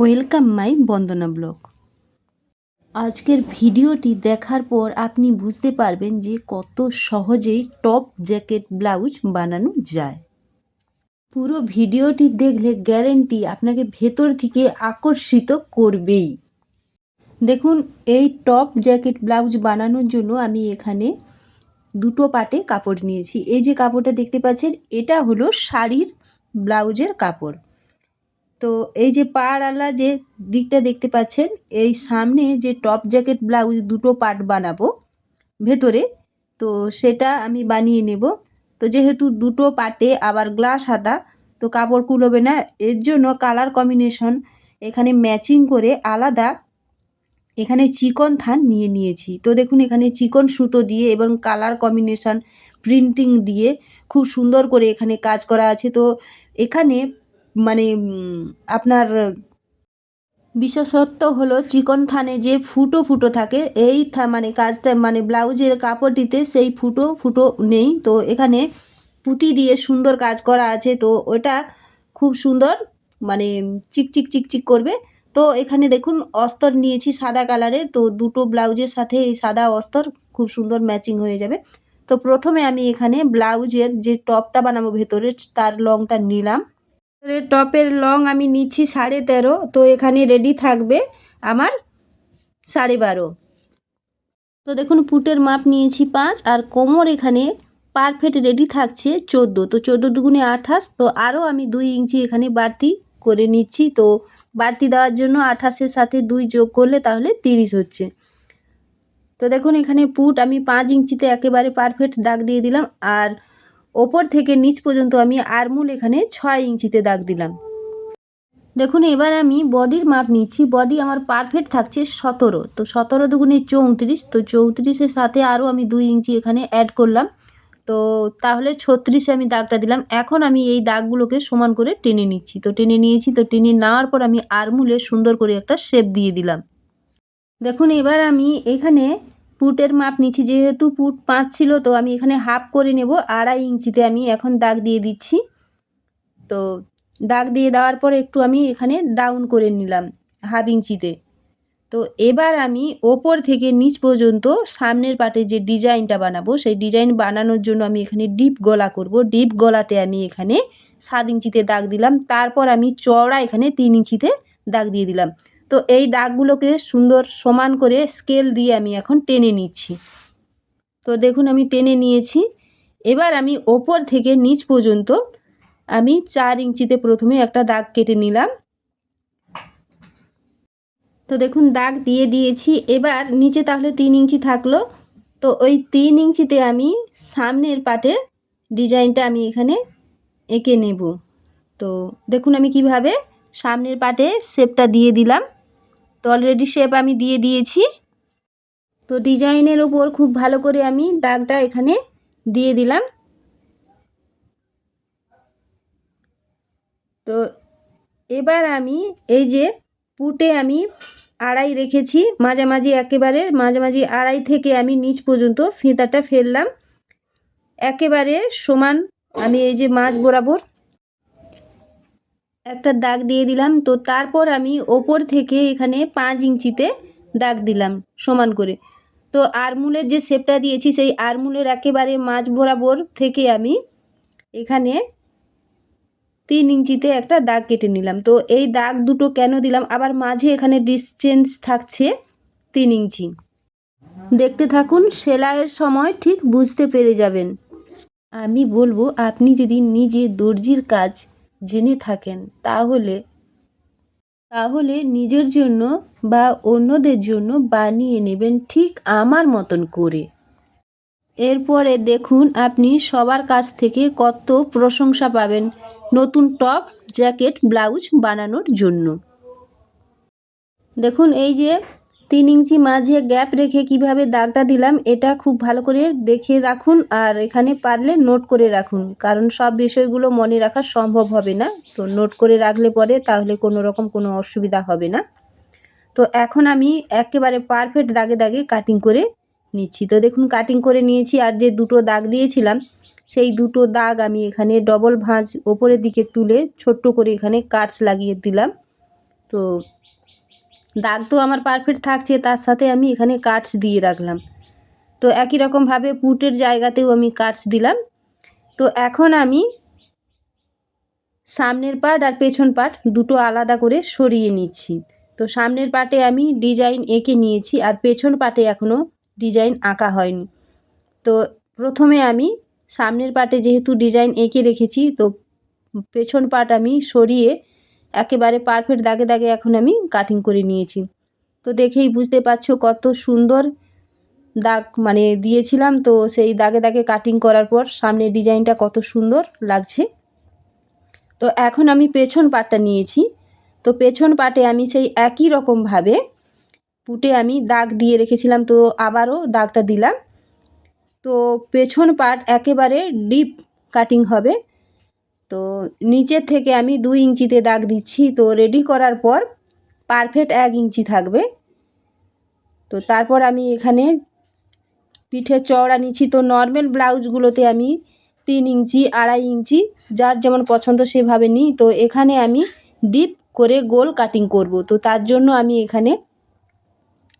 Welcome my Bandana blog. আজকের ভিডিওটি দেখার পর আপনি বুঝতে পারবেন যে কত সহজেই টপ জ্যাকেট ব্লাউজ বানানো যায়। পুরো ভিডিওটি দেখলে গ্যারেন্টি আপনাকে ভেতর থেকে আকর্ষিত করবেই। দেখুন, এই টপ জ্যাকেট ব্লাউজ বানানোর জন্য আমি এখানে দুটো পাটে কাপড় নিয়েছি। এই যে কাপড়টা দেখতে পাচ্ছেন, এটা হলো শাড়ির ব্লাউজের কাপড়। তো এই যে পাড়ালা যে দিকটা দেখতে পাচ্ছেন, এই সামনে যে টপ জ্যাকেট, ব্লাউজ দুটো পার্ট বানাবো ভেতরে। তো সেটা আমি বানিয়ে নেব। তো যেহেতু দুটো পাটে আবার গ্লাস হাতা তো কাপড় কুলোবে না, এর জন্য কালার কম্বিনেশন এখানে ম্যাচিং করে আলাদা এখানে চিকন থান নিয়ে নিয়েছি। তো দেখুন, এখানে চিকন সুতো দিয়ে এবং কালার কম্বিনেশন, প্রিন্টিং দিয়ে খুব সুন্দর করে এখানে কাজ করা আছে। তো এখানে মানে আপনার বিশেষত্ব হলো চিকন থানে যে ফুটো ফুটো থাকে, এই থা- মানে কাজটা মানে ব্লাউজের কাপড়টিতে সেই ফুটো ফুটো নেই। তো এখানে পুঁতি দিয়ে সুন্দর কাজ করা আছে, তো ওটা খুব সুন্দর মানে চিকচিক চিকচিক করবে। তো এখানে দেখুন, অস্তর নিয়েছি সাদা কালারের, তো দুটো ব্লাউজের সাথে এই সাদা অস্তর খুব সুন্দর ম্যাচিং হয়ে যাবে। তো প্রথমে আমি এখানে ব্লাউজের যে টপটা বানাবো ভেতরে তার লংটা নিলাম। টপের লং আমি নিচ্ছি সাড়ে তেরো, তো এখানে রেডি থাকবে আমার সাড়ে বারো। তো দেখুন, পুটের মাপ নিয়েছি পাঁচ, আর কোমর এখানে পারফেক্ট রেডি থাকছে চোদ্দ। তো চোদ্দ দুগুণে আঠাশ, তো আরও আমি দুই ইঞ্চি এখানে বাড়তি করে নিচ্ছি। তো বাড়তি দেওয়ার জন্য আঠাশের সাথে দুই যোগ করলে তাহলে তিরিশ হচ্ছে। তো দেখুন, এখানে পুট আমি পাঁচ ইঞ্চিতে একেবারে পারফেক্ট দাগ দিয়ে দিলাম, আর ওপর থেকে নিচ পর্যন্ত আমি আরমুল এখানে ছয় ইঞ্চিতে দাগ দিলাম। দেখুন, এবার আমি বডির মাপ নিচ্ছি। বডি আমার পারফেক্ট থাকছে সতেরো। তো সতেরো দুগুণে চৌত্রিশ, তো চৌত্রিশের সাথে আরও আমি দুই ইঞ্চি এখানে অ্যাড করলাম। তো তাহলে ছত্রিশে আমি দাগটা দিলাম। এখন আমি এই দাগগুলোকে সমান করে টেনে নিচ্ছি। তো টেনে নিয়েছি, তো টেনে নেওয়ার পর আমি আরমুলে সুন্দর করে একটা শেপ দিয়ে দিলাম। দেখুন, এবার আমি এখানে পুটের মাপ নিচ্ছি, যেহেতু পুট পাঁচ ছিল, তো আমি এখানে হাফ করে নেব, আড়াই ইঞ্চিতে আমি এখন দাগ দিয়ে দিচ্ছি। তো দাগ দিয়ে দেওয়ার পর একটু আমি এখানে ডাউন করে নিলাম, হাফ ইঞ্চিতে। তো এবার আমি ওপর থেকে নিচ পর্যন্ত সামনের পাটে যে ডিজাইনটা বানাবো, সেই ডিজাইন বানানোর জন্য আমি এখানে ডিপ গলা করব। ডিপ গলাতে আমি এখানে সাত ইঞ্চিতে দাগ দিলাম, তারপর আমি চওড়া এখানে তিন ইঞ্চিতে দাগ দিয়ে দিলাম। তো এই দাগগুলোকে সুন্দর সমান করে স্কেল দিয়ে আমি এখন টেনে নিচ্ছি। তো দেখুন আমি টেনে নিয়েছি। এবার আমি ওপর থেকে নিচ পর্যন্ত আমি চার ইঞ্চিতে প্রথমে একটা দাগ কেটে নিলাম। তো দেখুন দাগ দিয়ে দিয়েছি। এবার নিচে তাহলে তিন ইঞ্চি থাকল। তো ওই তিন ইঞ্চিতে আমি সামনের পাটের ডিজাইনটা আমি এখানে এঁকে নেব। তো দেখুন আমি কীভাবে সামনের পাটে শেপটা দিয়ে দিলাম। তো অলরেডি শেপ আমি দিয়ে দিয়েছি। তো ডিজাইনের ওপর খুব ভালো করে আমি দাগটা এখানে দিয়ে দিলাম। তো এবার আমি এই যে পুটে আমি আড়াই রেখেছি, মাঝামাঝি একেবারে, মাঝামাঝি আড়াই থেকে আমি নিচ পর্যন্ত ফিতাটা ফেললাম। একেবারে সমান আমি এই যে মাছ বরাবর একটা দাগ দিয়ে দিলাম। তো তারপর আমি ওপর থেকে এখানে পাঁচ ইঞ্চিতে দাগ দিলাম সমান করে। তো আরমুলের যে শেপটা দিয়েছি, সেই আরমুলের একেবারে মাঝ বরাবর থেকে আমি এখানে তিন ইঞ্চিতে একটা দাগ কেটে নিলাম। তো এই দাগ দুটো কেন দিলাম? আবার মাঝে এখানে ডিস্টেন্স থাকছে তিন ইঞ্চি। দেখতে থাকুন, সেলাইয়ের সময় ঠিক বুঝতে পেরে যাবেন। আমি বলব, আপনি যদি নিজে দর্জির কাজ জেনে থাকেন, তাহলে তাহলে নিজের জন্য বা অন্যদের জন্য বানিয়ে নেবেন ঠিক আমার মতন করে। এরপরে দেখুন আপনি সবার কাছ থেকে কত প্রশংসা পাবেন নতুন টপ, জ্যাকেট, ব্লাউজ বানানোর জন্য। দেখুন এই যে তিন ইঞ্চি মাঝে গ্যাপ রেখে কীভাবে দাগটা দিলাম, এটা খুব ভালো করে দেখে রাখুন আর এখানে পারলে নোট করে রাখুন। কারণ সব বিষয়গুলো মনে রাখা সম্ভব হবে না। তো নোট করে রাখলে পরে তাহলে কোনো রকম কোনো অসুবিধা হবে না। তো এখন আমি একেবারে পারফেক্ট দাগে দাগে কাটিং করে নিচ্ছি। তো দেখুন, কাটিং করে নিয়েছি আর যে দুটো দাগ দিয়েছিলাম, সেই দুটো দাগ আমি এখানে ডবল ভাঁজ ওপরের দিকে তুলে ছোট্ট করে এখানে কাটস লাগিয়ে দিলাম। তো দাগ তো আমার পারফেক্ট থাকছে, তার সাথে আমি এখানে কাটস দিয়ে রাখলাম। তো একই রকমভাবে পুটের জায়গাতেও আমি কাটস দিলাম। তো এখন আমি সামনের পার্ট আর পেছন পার্ট দুটো আলাদা করে সরিয়ে নিচ্ছি। তো সামনের পার্টে আমি ডিজাইন এঁকে নিয়েছি আর পেছন পার্টে এখনও ডিজাইন আঁকা হয়নি। তো প্রথমে আমি সামনের পার্টে যেহেতু ডিজাইন এঁকে রেখেছি, তো পেছন পার্ট আমি সরিয়ে একেবারে পারফেক্ট দাগে দাগে এখন আমি কাটিং করে নিয়েছি। তো দেখেই বুঝতে পারছ কত সুন্দর দাগ মানে দিয়েছিলাম। তো সেই দাগে দাগে কাটিং করার পর সামনে ডিজাইনটা কত সুন্দর লাগছে। তো এখন আমি পেছন পাটটা নিয়েছি। তো পেছন পাটে আমি সেই একই রকমভাবে পুটে আমি দাগ দিয়ে রেখেছিলাম। তো আবারও দাগটা দিলাম। তো পেছন পাট একেবারে ডিপ কাটিং হবে। তো নিচের থেকে আমি দুই ইঞ্চিতে দাগ দিচ্ছি। তো রেডি করার পর পারফেক্ট এক ইঞ্চি থাকবে। তো তারপর আমি এখানে পিঠের চওড়া নিচ্ছি। তো নর্মাল ব্লাউজগুলোতে আমি তিন ইঞ্চি, আড়াই ইঞ্চি, যার যেমন পছন্দ সেভাবে নিই। তো এখানে আমি ডিপ করে গোল কাটিং করব। তো তার জন্য আমি এখানে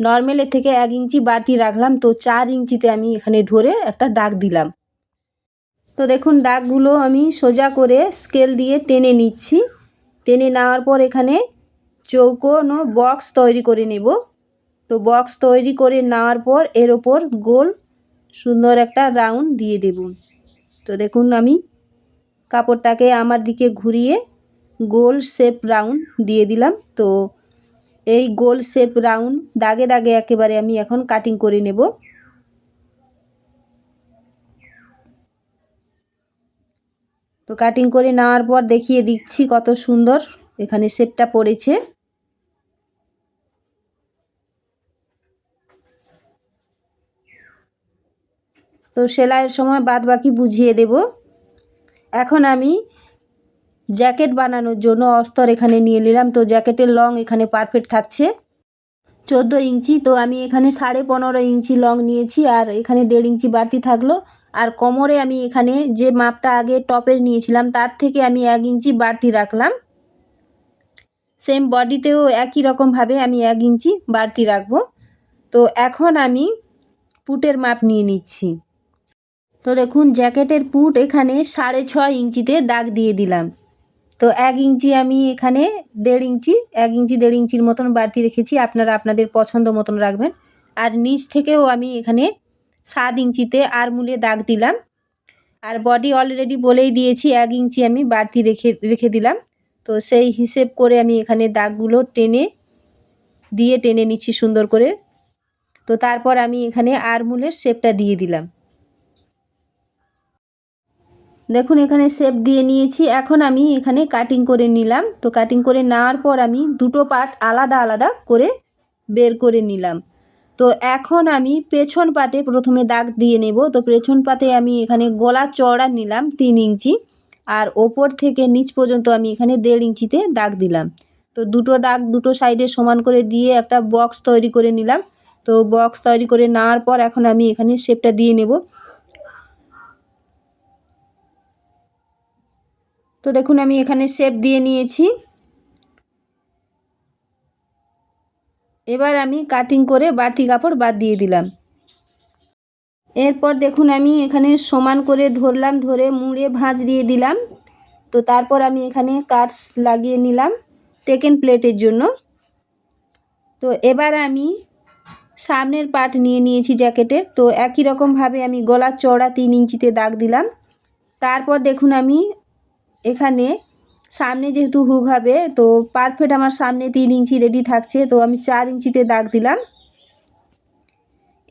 নর্মালের থেকে এক ইঞ্চি বাড়তি রাখলাম। তো চার ইঞ্চিতে আমি এখানে ধরে একটা দাগ দিলাম। তো দেখুন, দাগগুলো আমি সোজা করে স্কেল দিয়ে টেনে নিচ্ছি। টেনে নেওয়ার পর এখানে চৌকোনো বক্স তৈরি করে নেব। তো বক্স তৈরি করে নেওয়ার পর এর ওপর গোল সুন্দর একটা রাউন্ড দিয়ে দেব। তো দেখুন, আমি কাপড়টাকে আমার দিকে ঘুরিয়ে গোল শেপ রাউন্ড দিয়ে দিলাম। তো এই গোল শেপ রাউন্ড দাগে দাগে একেবারে আমি এখন কাটিং করে নেব। তো কাটিং করে নেওয়ার পর দেখিয়ে দিচ্ছি কত সুন্দর। এখানে শেপটা পড়েছে। তো সেলাইয়ের সময় বাদ বাকি বুঝিয়ে দেব। এখন আমি জ্যাকেট বানানোর জন্য অস্তর এখানে নিয়ে নিলাম। তো জ্যাকেটের লং এখানে পারফেক্ট থাকছে। চোদ্দ ইঞ্চি, তো আমি এখানে সাড়ে পনেরো ইঞ্চি লং নিয়েছি আর এখানে দেড় ইঞ্চি বাড়তি থাকল। আর কোমরে আমি এখানে যে মাপটা আগে টপের নিয়েছিলাম, তার থেকে আমি এক ইঞ্চি বাড়তি রাখলাম। সেম বডিতেও একই রকমভাবে আমি এক ইঞ্চি বাড়তি রাখব। তো এখন আমি পুটের মাপ নিয়ে নিচ্ছি। তো দেখুন, জ্যাকেটের পুট এখানে সাড়ে ছয় ইঞ্চিতে দাগ দিয়ে দিলাম। তো এক ইঞ্চি আমি এখানে দেড় ইঞ্চি, এক ইঞ্চি দেড় ইঞ্চির মতন বাড়তি রেখেছি, আপনারা আপনাদের পছন্দ মতন রাখবেন। আর নিচ থেকেও আমি এখানে সাত ইঞ্চিতে আর মূলে দাগ দিলাম। আর বডি অলরেডি বলেই দিয়েছি, এক ইঞ্চি আমি বাড়তি রেখে রেখে দিলাম। তো সেই হিসেব করে আমি এখানে দাগগুলো টেনে, দিয়ে টেনে নিচ্ছি সুন্দর করে। তো তারপর আমি এখানে আরমুলের শেপটা দিয়ে দিলাম। দেখুন, এখানে শেপ দিয়ে নিয়েছি। এখন আমি এখানে কাটিং করে নিলাম। তো কাটিং করে নেওয়ার পর আমি দুটো পার্ট আলাদা আলাদা করে বের করে নিলাম। তো এখন আমি পেছন পাটে প্রথমে দাগ দিয়ে নেব। তো পেছন পাতে আমি এখানে গলা চড়া নিলাম তিন ইঞ্চি আর ওপর থেকে নিচ পর্যন্ত আমি এখানে দেড় ইঞ্চিতে দাগ দিলাম। তো দুটো দাগ দুটো সাইডে সমান করে দিয়ে একটা বক্স তৈরি করে নিলাম। তো বক্স তৈরি করে নেওয়ার পর এখন আমি এখানে শেপটা দিয়ে নেব। তো দেখুন আমি এখানে শেপ দিয়ে নিয়েছি। এবার আমি কাটিং করে বাড়তি কাপড় বাদ দিয়ে দিলাম। এরপর দেখুন আমি এখানে সমান করে ধরলাম, ধরে মুড়ে ভাঁজ দিয়ে দিলাম। তো তারপর আমি এখানে কাটস লাগিয়ে নিলাম টেকেন প্লেটের জন্য। তো এবার আমি সামনের পাট নিয়ে নিয়েছি জ্যাকেটের তো একই রকমভাবে আমি গলার চড়া তিন ইঞ্চিতে দাগ দিলাম। তারপর দেখুন আমি এখানে সামনে যেহেতু হুক হবে, তো পারফেক্ট আমার সামনে তিন ইঞ্চি রেডি থাকছে, তো আমি চার ইঞ্চিতে দাগ দিলাম।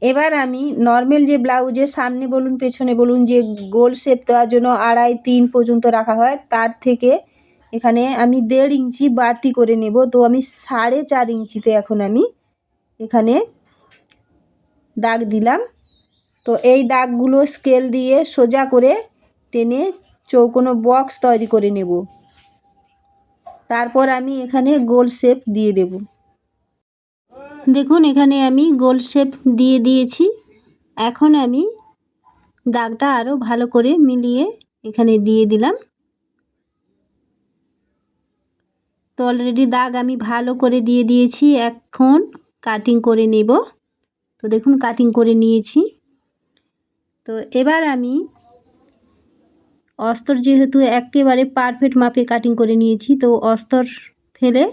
এবার আমি নর্মাল যে ব্লাউজের সামনে বলুন, পেছনে বলুন, যে গোল শেপ দেওয়ার জন্য আড়াই তিন পর্যন্ত রাখা হয়, তার থেকে এখানে আমি দেড় ইঞ্চি বাড়তি করে নেব। তো আমি সাড়ে চার ইঞ্চিতে এখন আমি এখানে দাগ দিলাম। তো এই দাগগুলো স্কেল দিয়ে সোজা করে টেনে চৌকোনো বক্স তৈরি করে নেব। তারপর আমি এখানে গোল শেপ দিয়ে দেব। দেখুন, এখানে আমি গোল শেপ দিয়ে দিয়েছি। এখন আমি দাগটা আরও ভালো করে মিলিয়ে এখানে দিয়ে দিলাম। তো অলরেডি দাগ আমি ভালো করে দিয়ে দিয়েছি। এখন কাটিং করে নেব। তো দেখুন কাটিং করে নিয়েছি। তো এবার আমি অস্তর যেহেতু একেবারে পারফেক্ট মাপে কাটিং করে নিয়েছি, তো অস্তর ফেলে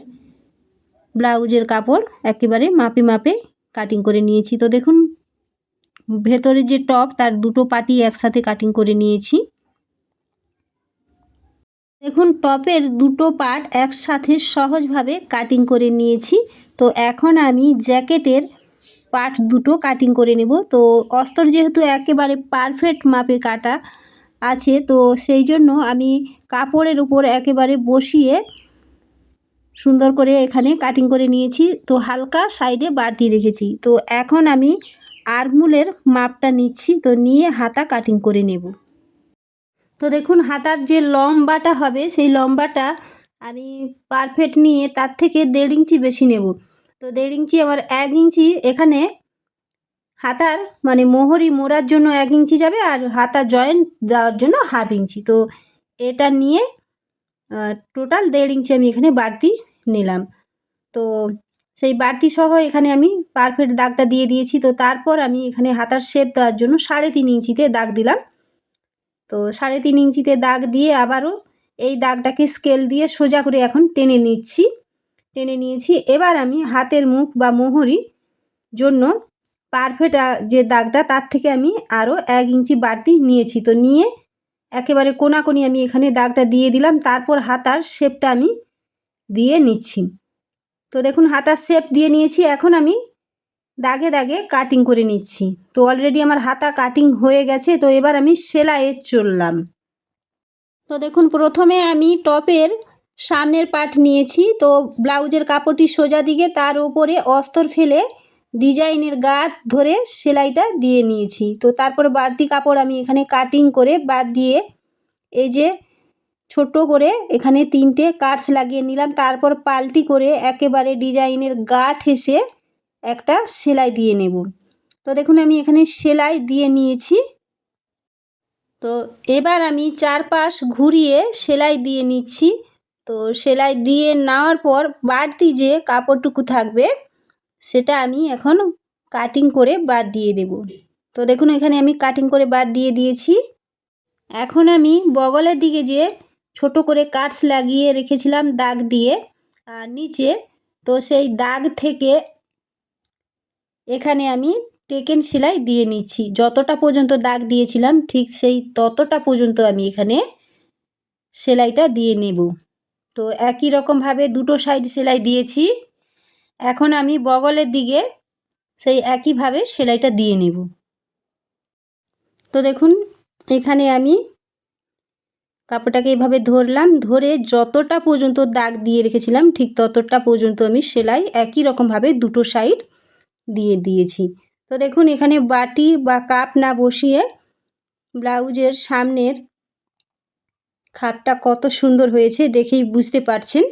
ব্লাউজের কাপড় একেবারে মাপে মাপে কাটিং করে নিয়েছি। তো দেখুন ভেতরে যে টপ তার দুটো পাটি একসাথে কাটিং করে নিয়েছি। দেখুন টপের দুটো পার্ট একসাথে সহজভাবে কাটিং করে নিয়েছি। তো এখন আমি জ্যাকেটের পার্ট দুটো কাটিং করে নেব। তো অস্তর যেহেতু একেবারে পারফেক্ট মাপে কাটা আছে। তো সেই জন্য আমি কাপড়ের উপর একেবারে বসিয়ে সুন্দর করে এখানে কাটিং করে নিয়েছি। তো হালকা সাইডে বাড়তি রেখেছি। তো এখন আমি আরমুলের মাপটা নিচ্ছি। তো নিয়ে হাতা কাটিং করে নেব। তো দেখুন, হাতার যে লম্বাটা হবে, সেই লম্বাটা আমি পারফেক্ট নিয়ে তার থেকে দেড় ইঞ্চি বেশি নেব। তো দেড় ইঞ্চি, আমার এক ইঞ্চি এখানে হাতার মানে মোহরি মোড়ার জন্য এক ইঞ্চি যাবে আর হাতা জয়েন্ট দেওয়ার জন্য হাফ ইঞ্চি। তো এটা নিয়ে টোটাল দেড় ইঞ্চি আমি এখানে বাড়তি নিলাম। তো সেই বাড়তি সহ এখানে আমি পারফেক্ট দাগটা দিয়ে দিয়েছি। তো তারপর আমি এখানে হাতার শেপ দেওয়ার জন্য সাড়ে তিন ইঞ্চিতে দাগ দিলাম। তো সাড়ে তিন ইঞ্চিতে দাগ দিয়ে আবারও এই দাগটাকে স্কেল দিয়ে সোজা করে এখন টেনে নিচ্ছি। টেনে নিয়েছি। এবার আমি হাতের মুখ বা মোহরি জন্য পারফেক্ট যে দাগটা, তার থেকে আমি আরও এক ইঞ্চি বাড়তি নিয়েছি। তো নিয়ে একেবারে কোনাকোনি আমি এখানে দাগটা দিয়ে দিলাম, তারপর হাতার শেপটা আমি দিয়ে নিচ্ছি। তো দেখুন, হাতার শেপ দিয়ে নিয়েছি, এখন আমি দাগে দাগে কাটিং করে নিচ্ছি। তো অলরেডি আমার হাতা কাটিং হয়ে গেছে, তো এবার আমি সেলাইয়ে চললাম। তো দেখুন, প্রথমে আমি টপের সামনের পার্ট নিয়েছি, তো ব্লাউজের কাপড়টি সোজা দিকে, তার উপরে অস্তর ফেলে ডিজাইনের গাত ধরে সেলাইটা দিয়ে নিয়েছি। তো তারপর বাড়তি কাপড় আমি এখানে কাটিং করে বাদ দিয়ে এই যে ছোট করে এখানে তিনটে কাটস লাগিয়ে নিলাম। তারপর পাল্টি করে একেবারে ডিজাইনের গা ঠেসে একটা সেলাই দিয়ে নেব। তো দেখুন, আমি এখানে সেলাই দিয়ে নিয়েছি। তো এবার আমি চারপাশ ঘুরিয়ে সেলাই দিয়ে নিচ্ছি। তো সেলাই দিয়ে নেওয়ার পর বাড়তি যে কাপড়টুকু থাকবে সেটা আমি এখন কাটিং করে বাদ দিয়ে দেব। তো দেখুন, এখানে আমি কাটিং করে বাদ দিয়ে দিয়েছি। এখন আমি বগলের দিকে যে ছোট করে কাটস লাগিয়ে রেখেছিলাম দাগ দিয়ে, আর নিচে, তো সেই দাগ থেকে এখানে আমি টেকেন সেলাই দিয়ে নিচ্ছি। যতটা পর্যন্ত দাগ দিয়েছিলাম, ঠিক সেই ততটা পর্যন্ত আমি এখানে সেলাইটা দিয়ে নেব। তো একই রকমভাবে দুটো সাইড সেলাই দিয়েছি। এখন আমি বগলের দিকে সেই একইভাবে সেলাইটা দিয়ে নেব। তো দেখুন, এখানে আমি কাপড়টাকে এভাবে ধরলাম, ধরে যতটা পর্যন্ত দাগ দিয়ে রেখেছিলাম, ঠিক ততটা পর্যন্ত আমি সেলাই একই রকমভাবে দুটো সাইড দিয়ে দিয়েছি। তো দেখুন, এখানে বাটি বা কাপ না বসিয়ে ব্লাউজের সামনের খাপটা কত সুন্দর হয়েছে দেখেই বুঝতে পারছেন।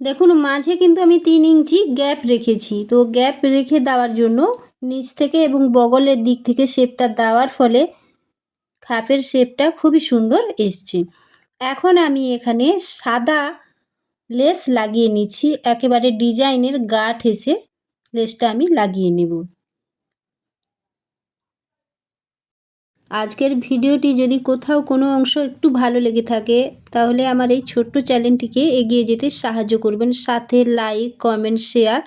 দেখুন, মাঝে কিন্তু আমি তিন ইঞ্চি গ্যাপ রেখেছি। তো গ্যাপ রেখে দেওয়ার জন্য নিচ থেকে এবং বগলের দিক থেকে শেপটা দেওয়ার ফলে খাপের শেপটা খুবই সুন্দর এসছে। এখন আমি এখানে সাদা লেস লাগিয়ে নিচ্ছি। একেবারে ডিজাইনের গা ঠেসে লেসটা আমি লাগিয়ে নেব। আজকের ভিডিওটি যদি কোথাও কোনো অংশ একটু ভালো লেগে থাকে, তাহলে আমার এই ছোট্ট চ্যানেলটিকে এগিয়ে যেতে সাহায্য করবেন। সাথে লাইক, কমেন্ট, শেয়ার,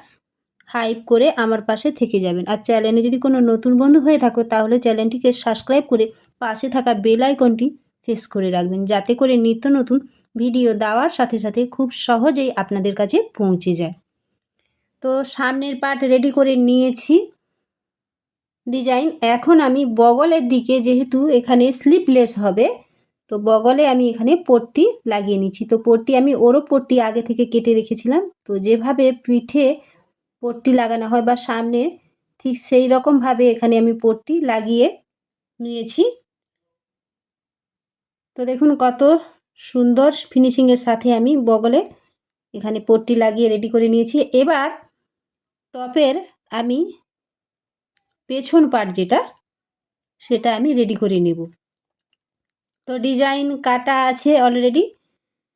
হাইপ করে আমার পাশে থেকে যাবেন। আর চ্যানেলে যদি কোনো নতুন বন্ধু হয়ে থাকো, তাহলে চ্যানেলটিকে সাবস্ক্রাইব করে পাশে থাকা বেল আইকনটি ফেস করে রাখবেন, যাতে করে নিত্য নতুন ভিডিও দেওয়ার সাথে সাথে খুব সহজেই আপনাদের কাছে পৌঁছে যায়। তো সামনের পার্ট রেডি করে নিয়েছি। ডিজাইন এখন আমি বগলের দিকে যেহেতু এখানে স্লিপলেস হবে, তো বগলে আমি এখানে পট্টি লাগিয়ে নিচ্ছি। তো পট্টি আমি ওরও পট্টি আগে থেকে কেটে রেখেছিলাম। তো যেভাবে পিঠে পট্টি লাগানো হয় বা সামনে ঠিক সেই রকমভাবে এখানে আমি পট্টি লাগিয়ে নিয়েছি। তো দেখুন কত সুন্দর ফিনিশিংয়ের সাথে আমি বগলে এখানে পট্টি লাগিয়ে রেডি করে নিয়েছি। এবার টপের আমি পেছন পার্ট যেটা, সেটা আমি রেডি করে নেব। তো ডিজাইন কাটা আছে অলরেডি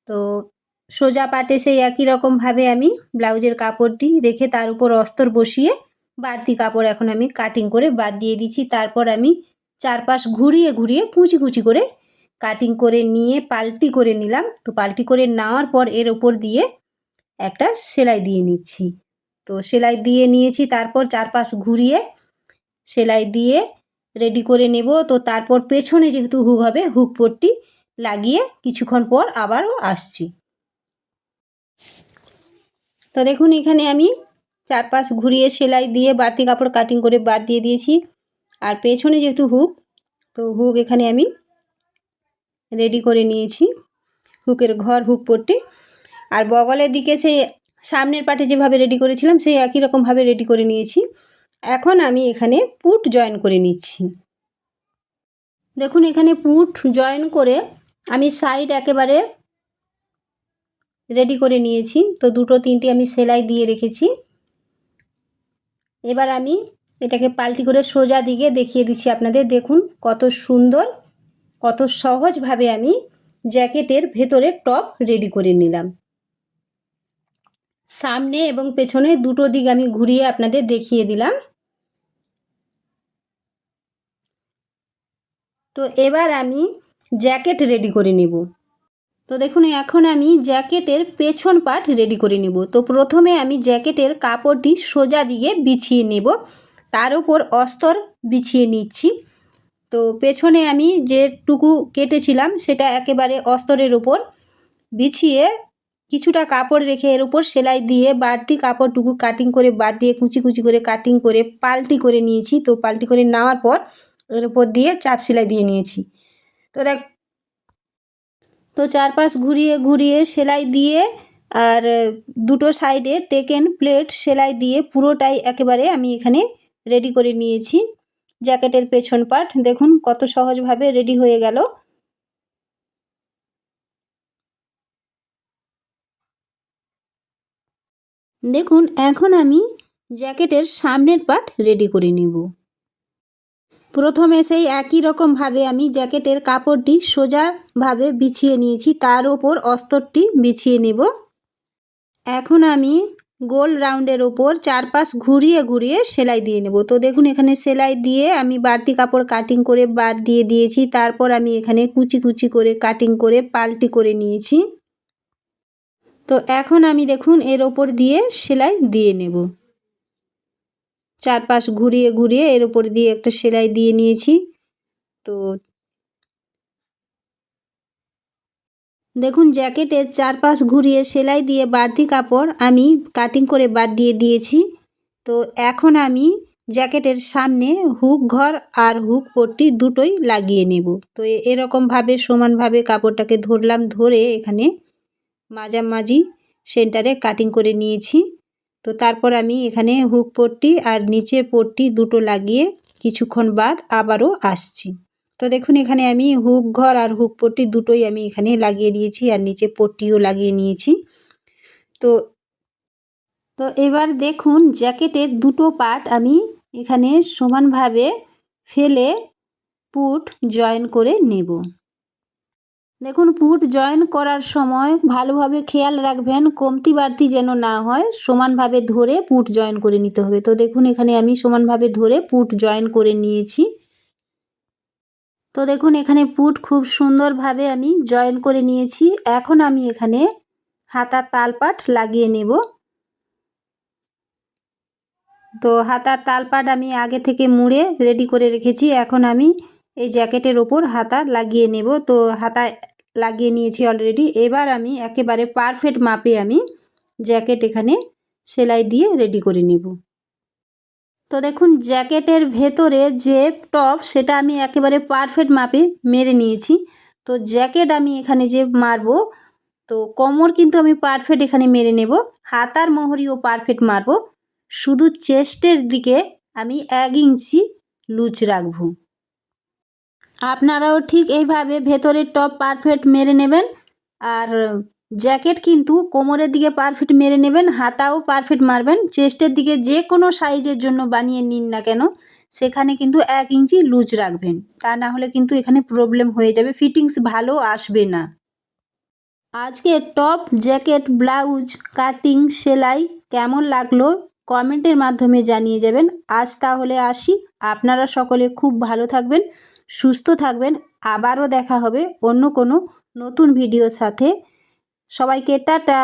তো সোজা পাটে সেই একই রকমভাবে আমি ব্লাউজের কাপড়টি রেখে তার উপর অস্তর বসিয়ে বাড়তি কাপড় এখন আমি কাটিং করে বাদ দিয়ে দিচ্ছি। তারপর আমি চারপাশ ঘুরিয়ে ঘুরিয়ে কুচি কুচি করে কাটিং করে নিয়ে পাল্টি করে নিলাম। তো পাল্টি করে নেওয়ার পর এর ওপর দিয়ে একটা সেলাই দিয়ে নিচ্ছি। তো সেলাই দিয়ে নিয়েছি, তারপর চারপাশ ঘুরিয়ে সেলাই দিয়ে রেডি করে নেব। তো তারপর পেছনে যেহেতু হুক হবে হুক পট্টি লাগিয়ে কিছুক্ষণ পর আবারও আসছি। তো দেখুন, এখানে আমি চারপাশ ঘুরিয়ে সেলাই দিয়ে বাড়তি কাপড় কাটিং করে বাদ দিয়ে দিয়েছি। আর পেছনে যেহেতু হুক তো হুক এখানে আমি রেডি করে নিয়েছি। হুকের ঘর হুক পট্টি। আর বগলের দিকে সেই সামনের পাটে যেভাবে রেডি করেছিলাম, সেই একই রকমভাবে রেডি করে নিয়েছি। এখন আমি এখানে পুট জয়েন করে নিচ্ছি। দেখুন, এখানে পুট জয়েন করে আমি সাইড একেবারে রেডি করে নিয়েছি। তো দুটো, তিনটি আমি সেলাই দিয়ে রেখেছি। এবার আমি এটাকে পাল্টি করে সোজা দিকে দেখিয়ে দিচ্ছি আপনাদের। দেখুন, কত সুন্দর, কত সহজভাবে আমি জ্যাকেটের ভেতরে টপ রেডি করে নিলাম। সামনে এবং পেছনে দুটো দিক আমি ঘুরিয়ে আপনাদের দেখিয়ে দিলাম। তো এবার আমি জ্যাকেট রেডি করে নেব। তো দেখুন, এখন আমি জ্যাকেটের পেছন পার্ট রেডি করে নেব। তো প্রথমে আমি জ্যাকেটের কাপড়টি সোজা দিয়ে বিছিয়ে নেব। তার উপর অস্তর বিছিয়ে নিচ্ছি। তো পেছনে আমি যেটুকু কেটেছিলাম, সেটা একেবারে অস্তরের উপর বিছিয়ে কিছুটা কাপড় রেখে এর উপর সেলাই দিয়ে বাড়তি কাপড়টুকু কাটিং করে বাদ দিয়ে কুচি কুচি করে কাটিং করে পাল্টি করে নিয়েছি। তো পাল্টি করে নেওয়ার পর এর উপর দিয়ে চাপ সেলাই দিয়ে নিয়েছি। তো দেখ, তো চারপাশ ঘুরিয়ে ঘুরিয়ে সেলাই দিয়ে আর দুটো সাইডে টেকেন প্লেট সেলাই দিয়ে পুরোটাই একেবারে আমি এখানে রেডি করে নিয়েছি। জ্যাকেটের পেছন পার্ট দেখুন কত সহজভাবে রেডি হয়ে গেল। দেখুন, এখন আমি জ্যাকেটের সামনের পার্ট রেডি করে নেব। প্রথমে সেই একই রকমভাবে আমি জ্যাকেটের কাপড়টি সোজাভাবে বিছিয়ে নিয়েছি, তার ওপর অস্তরটি বিছিয়ে নেব। এখন আমি গোল রাউন্ডের ওপর চারপাশ ঘুরিয়ে ঘুরিয়ে সেলাই দিয়ে নেব। তো দেখুন, এখানে সেলাই দিয়ে আমি বাড়তি কাপড় কাটিং করে বাদ দিয়ে দিয়েছি, তারপর আমি এখানে কুচি কুচি করে কাটিং করে পাল্টি করে নিয়েছি। তো এখন আমি দেখুন এর ওপর দিয়ে সেলাই দিয়ে নেব। চারপাশ ঘুরিয়ে ঘুরিয়ে এর ওপর দিয়ে একটা সেলাই দিয়ে নিয়েছি। তো দেখুন জ্যাকেটের চারপাশ ঘুরিয়ে সেলাই দিয়ে বাড়তি কাপড় আমি কাটিং করে বাদ দিয়ে দিয়েছি। তো এখন আমি জ্যাকেটের সামনে হুক ঘর আর হুক পট্টি দুটোই লাগিয়ে নেব। তো এরকমভাবে সমানভাবে কাপড়টাকে ধরলাম, ধরে এখানে মাঝামাঝি সেন্টারে কাটিং করে নিয়েছি। তো তারপর আমি এখানে হুক পট্টি আর নিচের পট্টি দুটো লাগিয়ে কিছুক্ষণ বাদ আবারও আসছি। তো দেখুন এখানে আমি হুক ঘর আর হুক পট্টি দুটোই আমি এখানে লাগিয়ে নিয়েছি আর নিচে পট্টিও লাগিয়ে নিয়েছি। তো তো এবার দেখুন জ্যাকেটের দুটো পার্ট আমি এখানে সমানভাবে ফেলে পুট জয়েন করে নেব। দেখুন, পুট জয়েন করার সময় ভালোভাবে খেয়াল রাখবেন, কমতি বাড়তি যেন না হয়, সমানভাবে ধরে পুট জয়েন করে নিতে হবে। তো দেখুন, এখানে আমি সমানভাবে ধরে পুট জয়েন করে নিয়েছি। তো দেখুন, এখানে পুট খুব সুন্দরভাবে আমি জয়েন করে নিয়েছি। এখন আমি এখানে হাতার তালপাট লাগিয়ে নেব। তো হাতার তালপাট আমি আগে থেকে মুড়ে রেডি করে রেখেছি। এখন আমি এই জ্যাকেটের ওপর হাতা লাগিয়ে নেব। তো হাতা লাগিয়ে নিয়েছি অলরেডি এবার আমি একেবারে পারফেক্ট মাপে আমি জ্যাকেট এখানে সেলাই দিয়ে রেডি করে নেব। তো দেখুন, জ্যাকেটের ভেতরে যে টপ সেটা আমি একেবারে পারফেক্ট মাপে মেরে নিয়েছি। তো জ্যাকেট আমি এখানে যে মারবো, তো কোমর কিন্তু আমি পারফেক্ট এখানে মেরে নেব। হাতার মোহরিও পারফেক্ট মারবো। শুধু চেস্টের দিকে আমি এক ইঞ্চি লুচ রাখব। আপনারাও ঠিক এইভাবে ভেতরের টপ পারফেক্ট মেরে নেবেন, আর জ্যাকেট কিন্তু কোমরের দিকে পারফেক্ট মেরে নেবেন, হাতাও পারফেক্ট মারবেন, চেস্টের দিকে যে কোনো সাইজের জন্য বানিয়ে নিন না কেন, সেখানে কিন্তু এক ইঞ্চি লুজ রাখবেন, তা না হলে কিন্তু এখানে প্রবলেম হয়ে যাবে, ফিটিংস ভালো আসবে না। আজকে টপ জ্যাকেট, ব্লাউজ, কাটিং, সেলাই কেমন লাগল কমেন্টের মাধ্যমে জানিয়ে যাবেন, আজ তাহলে আসি, আপনারা সকলে খুব ভালো থাকবেন সুস্থ থাকবেন। আবারও দেখা হবে অন্য কোনো নতুন ভিডিওর সাথে। সবাইকে টাটা।